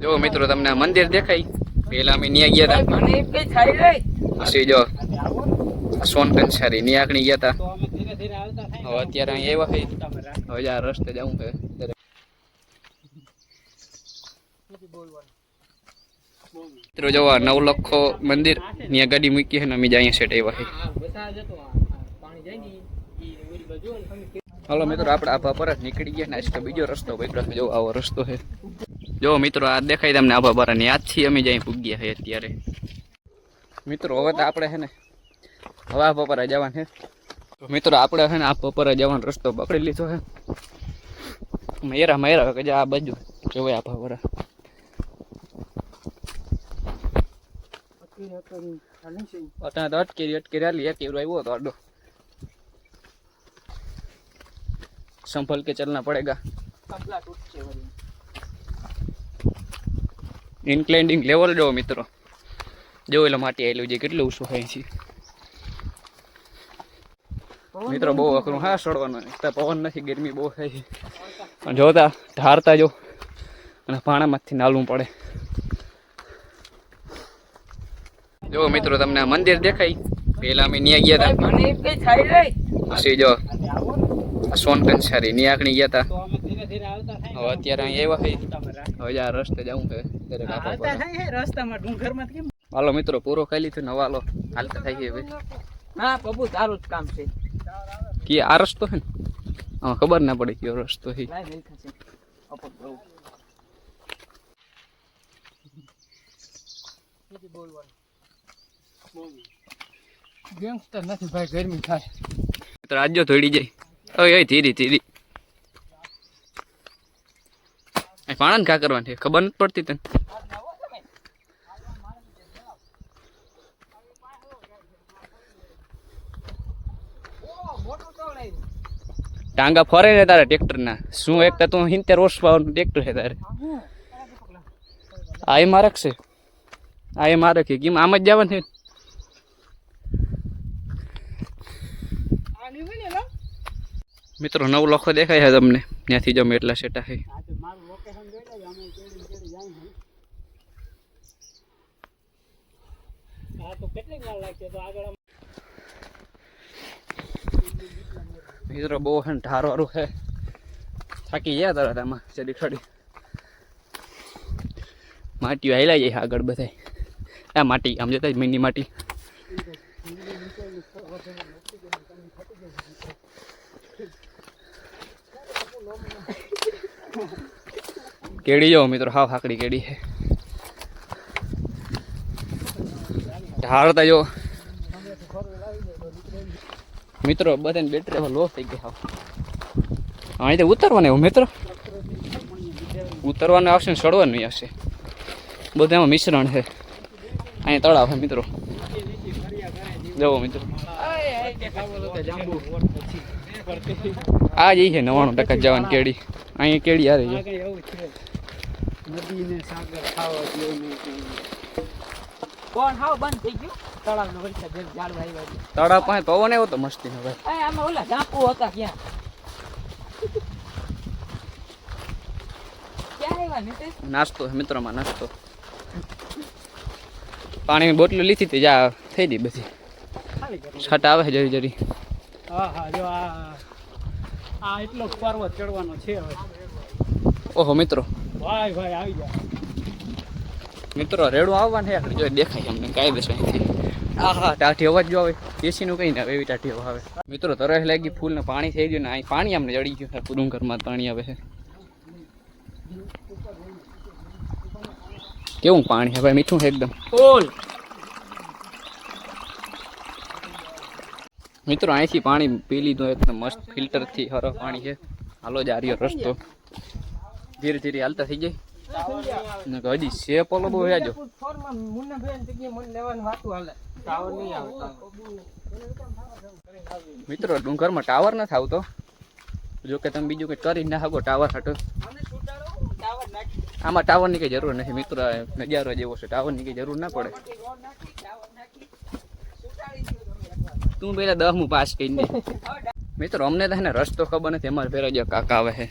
જો મિત્રો તમને મંદિર દેખાય. પેલા અમે ન્યા ગયા હતા પછી જો સોનકન સારી ન્યાકણી ગયા હતા હવે અત્યારે અહીં એવા છે. હવે આ રસ્તે જવું છે. મિત્રો જો આ નવલખો મંદિર ત્યાં ગાડી મૂકી છે ને અમે જ અહીંયા સેટ ને તમે હાલો મિત્રો આપણે આભા પર નીકળી ગયા ને આજકાલ બીજો રસ્તો ભાઈ જો આવો રસ્તો છે. જો મિત્રો, આ દેખાય તમને આભા પર ને આજથી અમે જ્યાં પૂગ્યા હે અત્યારે. મિત્રો, હવે તો આપણે છે ને, હવે આ પર જવાનું છે. તો મિત્રો, આપણે છે ને આ પર જવાનો રસ્તો પકડી લીધો છે. મેરા મેરા કે આ બાજુ. જોવે આ પર અટાણે તો અટકેરી અટકેરી આલી એક એવરો આવ્યો હતો આડો. સંભલ કે ચલના પડેગા કપલા તૂટશે વળી ઇન્ક્લાઇન્ડિંગ લેવલ જો મિત્રો. જો એટલે માટી આવેલું છે કેટલું ઓછું હોય છે. મિત્રો બહુ અઘરું હા સડવાનું પવન નથી ગરમી બહુ થાય છે. પણ જોતા ઢારતા જો. અને પાણામાંથી નાલવું પડે. જો મિત્રો તમને મંદિર દેખાય. પેલા અમે ન્યા ગયા હતા થાય પછી જો આ સોનકન સારી ન્યાકણી ગયા હતા થાય હવે અત્યારે અહીં આવ્યા હવે આ રસ્તે જવું છે. હે રસ્તામાં ડુંગરમાં કેમ? હાલો મિત્રો પૂરો ખાઈ લીધો ને હવે હાલતા થઈ હવે. ના પ્રભુ તારું જ કામ છે. કે આ રસ્તો છે ને? ખબર ના પડે કયો રસ્તો છે. ગેંગસ્ટર નથી ભાઈ ગરમી થાય. તો રાજ્યો થોડી જાય. ઓય ઓય ધીરી ધીરી. પાણા ને કા કરવાની ખબર નથી પડતી તને. ટાંગા ફરે ને તારે ટ્રેક્ટર ના શું એક તું હિંતેર વર્ષ પાવાનું ટ્રેક્ટર છે તારે. આ એ મારક છે. આ એ મારક છે કેમ આમ જ જવાનું છે. મિત્રો, નવ લખો દેખાય છે તમને. ત્યાંથી જમે એટલા સેટા છે. મિત્રો, બહુ ને ઢાર વાળું છે થાકી ગયા તરત આમાં ચડી ખડી માટી હાઈલા જાય આગળ બધાય. આ માટી, આમ જતા મીની માટી. કેડી જો મિત્રો? હાવ હાકડી કેડી છે. ઢાળતા જો. મિત્રો, બધાને બેટરી લો થઈ ગઈ અહીં તો ઉતરવાનું એવું, મિત્રો? ઉતરવાનું આવશે ને ચડવાનું આવશે બધું એમાં મિશ્રણ છે. અહીંયા તળાવ છે, મિત્રો. જવો મિત્રો. આ જઈ છે નવાણું ટકા જવાની કેડી. અહીંયા કેડી આવે છે. નદીને સાગર ખાવા જેવું નહીં કોણ હાવ બંધ થઈ ગયું? તળાવનો વરસાદ જેમ ઝાડવા આવ્યા છે. તળાવ પાસે પવન આવ્યો તો મસ્તી હવે. આ આમાં ઓલા ઝાપુ હતા ક્યાં ક્યાં આવ્યા નીતેશ નાસ્તો મિત્રોમાં નાસ્તો. પાણીની બોટલો લીધી હતી જા થઈ ગઈ બધી. ખાલી છાટ આવે છે જરી જરી. હા હા જો આ આ એટલો પર્વત ચડવાનો છે હવે. ઓહો મિત્રો. ભાઈ ભાઈ આવી ગયા મિત્રો રેડું આવવાનું છે આપણે જો દેખાય અમને કાયદેસર અહીંથી આ હા ટાઠી અવાજ જો આવે. એસીનું કંઈ ના આવે એવી ટાઠી અવાજ આવે. મિત્રો તરસ લાગી ફૂલ ને પાણી થઈ ગયું ને અહીં પાણી અમને જડી ગયું છે. ડુંગરમાં પાણી આવે છે. કેવું પાણી છે? ભાઈ મીઠું છે એકદમ. ફૂલ. મિત્રો અહીંથી પાણી પી લીધું એકદમ મસ્ત ફિલ્ટરથી હરો પાણી છે. હાલો જ આ રહ્યો રસ્તો. ધીરે ધીરે હાલતા થઈ જાય. હજી શેપ ઓલો બહુ હેજો મિત્રો, ડુંગરમાં ટાવર નથી આવતો. જો કે તમે બીજું કંઈ કરી ના શકો, ટાવર હાટો. આમાં ટાવરની કઈ જરૂર નથી મિત્રો નજારો જેવો છે, ટાવરની કઈ જરૂર ના પડે. તું પેલા દસમું પાસ કરીને મિત્રો, અમને તો રસ્તો ખબર નથી, અમારે પેલા જે કાકા આવે છે.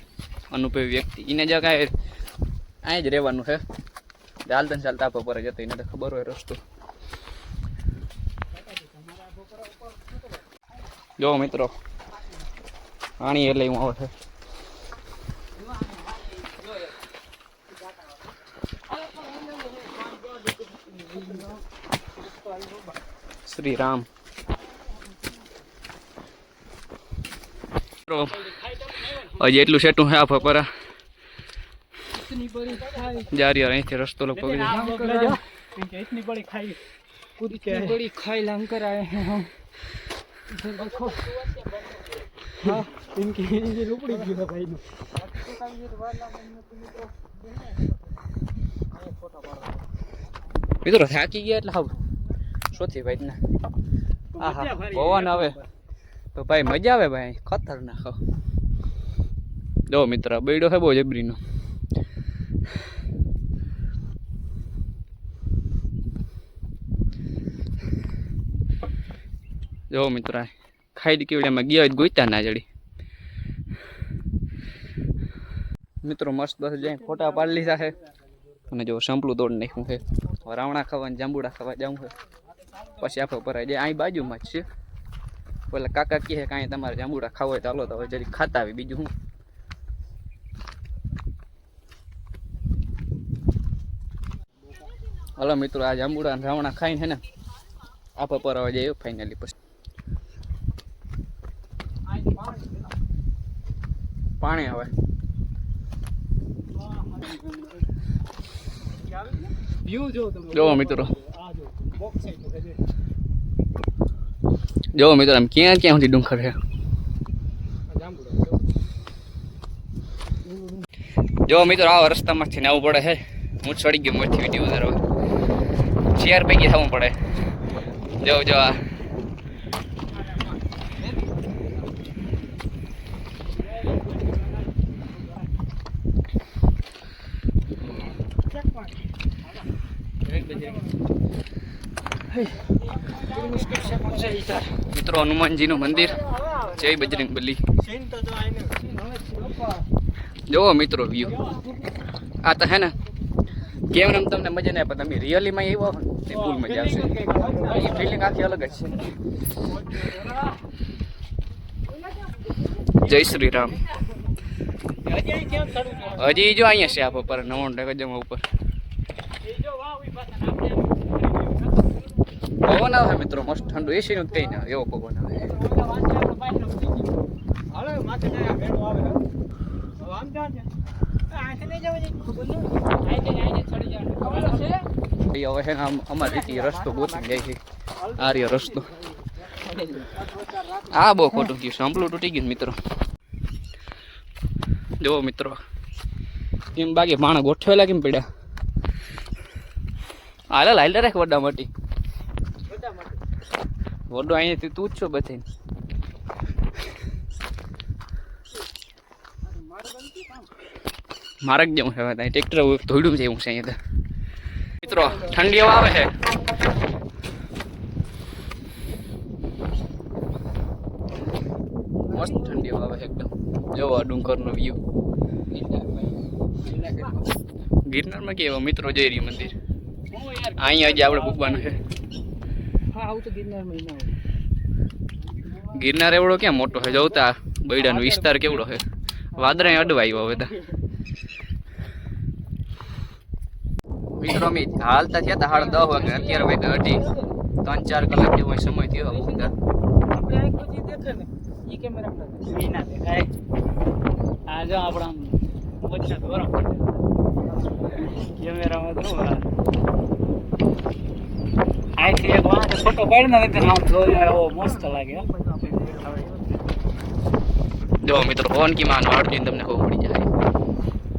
અનુભવી વ્યક્તિ. એને જે કાંઈ અહીં જ રહેવાનું છે. ચાલતા ચાલતા આપવા પર જતો એને તો ખબર હોય રસ્તો. જો મિત્રો પાણી એટલે હું આવે છે. શ્રી રામ મિત્રો, હજી એટલું સેટું હે આ પપરા જારી અહીંથી રસ્તો લોકો પકડી इतनी बड़ी खाई इतनी बड़ी खाई हम कराए हैं हम इधर देखो हाँ इनकी इनकी लुपड़ी की है भाई ने મિત્રો થાકી ગયા એટલે હાવ સોથી ભાઈ ને આહા પવન આવે તો ભાઈ મજા આવે ભાઈ ખતરનાક હાવ. જો મિત્ર, બૈડો છે બહુ જબરીનો. જો મિત્ર, ખાઈ કેવડિયામાં ગયા હોય ગોઈતા ના જડી. મિત્રો, મસ્ત બસ જાય ફોટા પાડી લીધા છે. અને જો સંપલું તોડ નાખ્યું હવે રાવણા ખાવા જાંબુડા ખાવા જવું છે. પછી આપણે ભરાઈ જાય અહીં બાજુમાં જ છે. પેલા કાકા કહે કાંઈ તમારે જાંબુડા ખાવા હોય તો હાલો તો હવે જરી ખાતા આવી બીજું શું? હલો મિત્રો, આજ આંબુડા રાવણા ખાઈને હે ને, આપા પર આવી જાય ફાઇનલી પછી. પાણી આવે જો મિત્રો. જો મિત્રો, આમ ક્યાં ક્યાં સુધી ડુંખર છે. જો મિત્રો આવો રસ્તામાંથી ને આવું પડે છે હું છોડી ગયો મોટી વીડિયો ઉતારવા ચેર પૈકી થવું પડે. જવું જવા મિત્રો, હનુમાનજીનું મંદિર. જય બજરંગ બલી. જોવો મિત્રો વ્યૂ આ તો હે ને કેમ રમ તમને મજા નહીં પણ તમે રિયલીમાં આવ્યો ને ફૂલ મજા આવશે એ ફિલિંગ આખી અલગ જ છે. જય શ્રી રામ હજી જો અહીંયા છે આપ પર નવો ટકા ઉપર. પવન આવે મિત્રો મસ્ત ઠંડુ. એસી નું કઈ ના એવો પવન આવે. હવે છે ન અમારી રીતે રસ્તો ગોતી જાય છે આર્ય રસ્તો. આ બહુ ખોટું થયું. સાંભળું, તૂટી ગયું મિત્રો. જુઓ મિત્રો, એમ બાકી માણસ ગોઠવેલા કેમ પડ્યા? હાલે, હાલ રાખ વડા મોટી વડો અહીંયાથી તું જ છો બધે મારક જેવું છે ત્યાં ટ્રેક્ટર ધોઈડું જેવું છે અહીંયા મિત્રો, ઠંડી હવા આવે છે. મસ્ત ઠંડી હવા આવે છે એકદમ. જોવો ડુંગરનો વ્યૂ ગિરનારમાં કેવો મિત્રો જઈ રહ્યું મંદિર. અહીંયા હજી આપણે ભૂકવાનું છે. ગિરનાર એવડો ક્યાં મોટો છે? જોતા બૈડાનો વિસ્તાર કેવડો છે? વાદરા અડવાયો હવે બધા મિત્રો અમે હાલતા થયા હતા સાડા દસ વાગે. અત્યારે વાગે અઢી. ત્રણ ચાર કલાક જેવો સમય થયો બધા આપણે એક પછી દેખે ને ઈ કેમેરા માં ના દેખાય. આ જો આપણા વચ્ચે ગરમ કેમેરામાં તો આથી એક વાંચે ફોટો પાડી મસ્ત લાગે જો મિત્રો ફોન કી માનો અડધી તમને ખબર પડી જાય.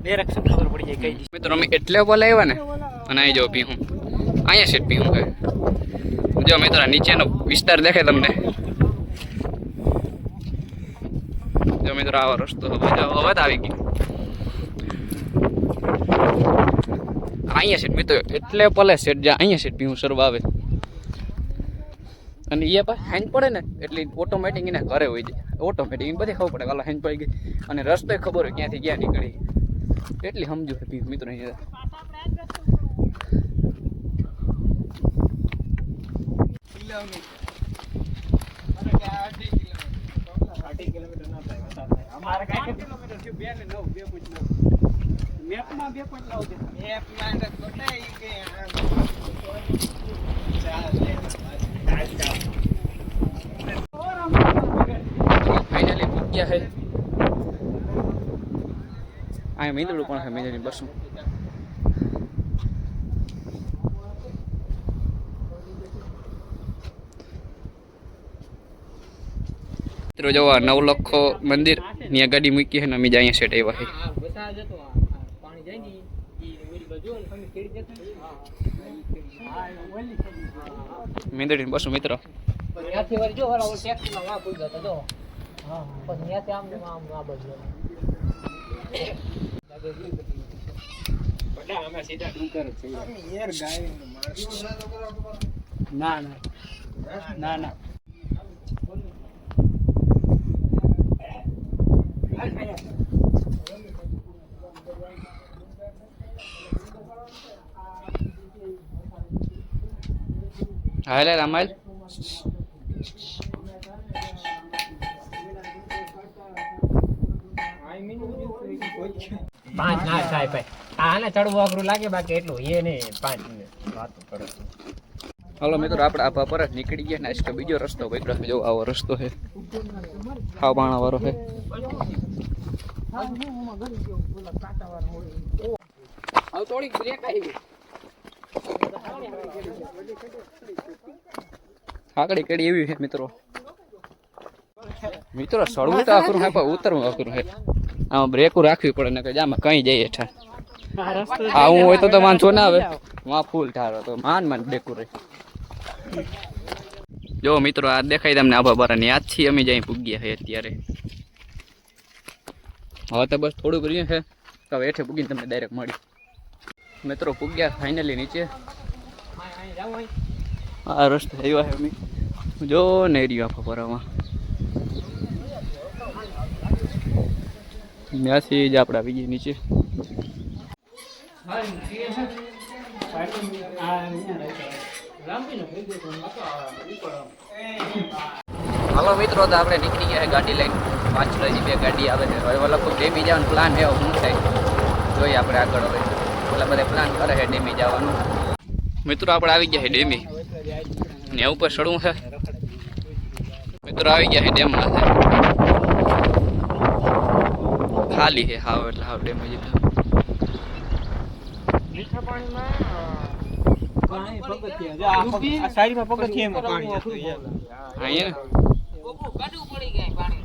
ડાયરેક્શન ખબર પડી જાય કઈ મિત્રો અમે એટલે બોલાવ્યા ને અને અહીં જો પીહું. અહીંયા છે પીહું હું જો મિત્રો નીચેનો વિસ્તાર દેખાય તમને. જો મિત્રો આવો રસ્તો હવે જો હવે આવી ગયો. અહીંયા છે મિત્રો એટલે પલે સેટ જ્યાં અહીંયા છે પીહું સર્વ આવે. અને એ પાસે હેન્ડ પડે ને, એટલે ઓટોમેટિક એને ઘરે હોય જાય. ઓટોમેટિક એને બધી ખબર પડે કાલે હેન્ડ પડી ગઈ. અને રસ્તો ખબર હોય ક્યાંથી ક્યાં નીકળી. એટલી સમજુ છે મિત્રો, અહીંયા અઢી કિલોમીટર ના થાય વધારે થાય અમારે કાંઈ કિલોમીટર થયું બે પોઈન્ટ નવ મેપમાં નવ દેખાય ફાઇનલી પૂગ્યા છે? આ મીંદડું પણ છે મહિન્દ્રની બસું મિત્રો જો આ નવલખો મંદિર. ત્યાં ગાડી મૂકી છે ને અમે જ અહીંયા સેટ આવ્યા છે જાય ને ને મીંદડીની બસું મિત્રો. ના ના. ના વાળા ઓલી ટેક્સીમાં વાં પૂગ્યા હતા જો હા પછી ત્યાંથી આમ ને આમ આ બાજુ અમે સીધા ડુંગર જ ના ના ના ના હા લે રામાયલ. પાંચ ના થાય ભાઈ. આને ચડવું અઘરું લાગે બાકી એટલું એ નહીં પાંચ વાતો કરો હાલો મિત્રો આપણે આ પર જ નીકળી ગયા ને તો બીજો રસ્તો ભાઈ જો આવો રસ્તો છે. ખાવ બાણા વાળો છે. હવે થોડીક બ્રેક આવી આકડી કેડી એવી છે મિત્રો. મિત્રો સળવું તો આકરું હે પણ ઉતરવું આકરું હે આમાં બ્રેકો રાખવી પડે ને કે આમાં કઈ જઈએ હેઠા આવું હોય તો તો વાંચો ના આવે. માં ફૂલ ઠારો તો માન માન બ્રેકો રહે. જો મિત્રો આ દેખાય તમને આભા બારાની. આજથી અમે જઈ પૂગ્યા છે અત્યારે. હવે તો બસ થોડુંક રહ્યું છે. તો હવે હેઠે પૂગીને તમને ડાયરેક્ટ મળી મિત્રો પૂગ્યા ફાઇનલી નીચે. આ રસ્તે આવ્યા છે અમે. જો ને રહ્યો આખો પરામાં ત્યાંથી જ આપણે આવી ગયા નીચે. હાલો મિત્રો, તો આપણે નીકળી ગયા છે ગાડી લઈને. પાછળ હજી બે ગાડી આવે છે. હવે લગભગ ડેમી જવાનો પ્લાન છે હવે શું થાય. જોઈએ આપણે આગળ હવે. પેલા બધા પ્લાન કરે છે ડેમી જવાનું. મિત્રો આપણે આવી ગયા છે ડેમી. ને ઉપર ચડવું છે. મિત્રો આવી ગયા છે ડેમમાં છે ખાલી છે હાવ એટલે હાવ ડેમ હજી તો. મીઠા પાણીમાં પાણી પગથિયા સાઈડમાં પગથિયામાં પાણી જતું અહીંયા? ગાડું પડી ગયા પાણી.